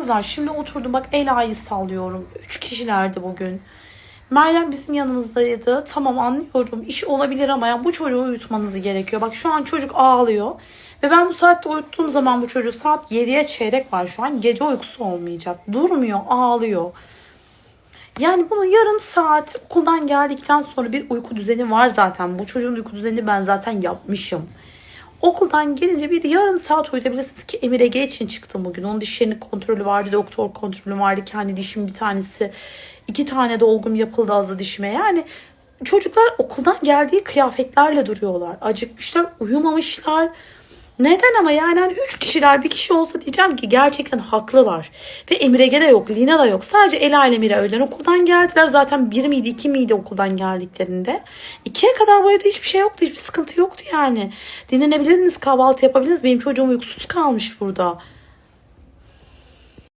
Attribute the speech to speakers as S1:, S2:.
S1: Kızlar şimdi oturdum bak Ela'yı sallıyorum. Üç kişilerdi bugün. Meryem bizim yanımızdaydı. Tamam anlıyorum. İş olabilir ama ya bu çocuğu uyutmanız gerekiyor. Bak şu an çocuk ağlıyor. Ve ben bu saatte uyuttuğum zaman bu çocuğu saat 7'ye çeyrek var şu an. Gece uykusu olmayacak. Durmuyor, ağlıyor. Yani bunun yarım saat okuldan geldikten sonra bir uyku düzeni var zaten. Bu çocuğun uyku düzenini ben zaten yapmışım. Okuldan gelince bir yarım saat uyutabilirsiniz ki Emir Ege için çıktım bugün. Onun dişlerinin kontrolü vardı, doktor kontrolü vardı. Kendi dişim bir tanesi. iki tane dolgum yapıldı azı dişime. Yani çocuklar okuldan geldiği kıyafetlerle duruyorlar. Acıkmışlar, uyumamışlar. Neden ama yani hani üç kişiler bir kişi olsa diyeceğim ki gerçekten haklılar. Ve Emir Ege de yok, Lina da yok. Sadece Ela ile Mira öğlen okuldan geldiler. Zaten bir miydi iki miydi okuldan geldiklerinde. İkiye kadar bu evde hiçbir şey yoktu. Hiçbir sıkıntı yoktu yani. Dinlenebilirdiniz, kahvaltı yapabilirdiniz. Benim çocuğum uykusuz kalmış burada.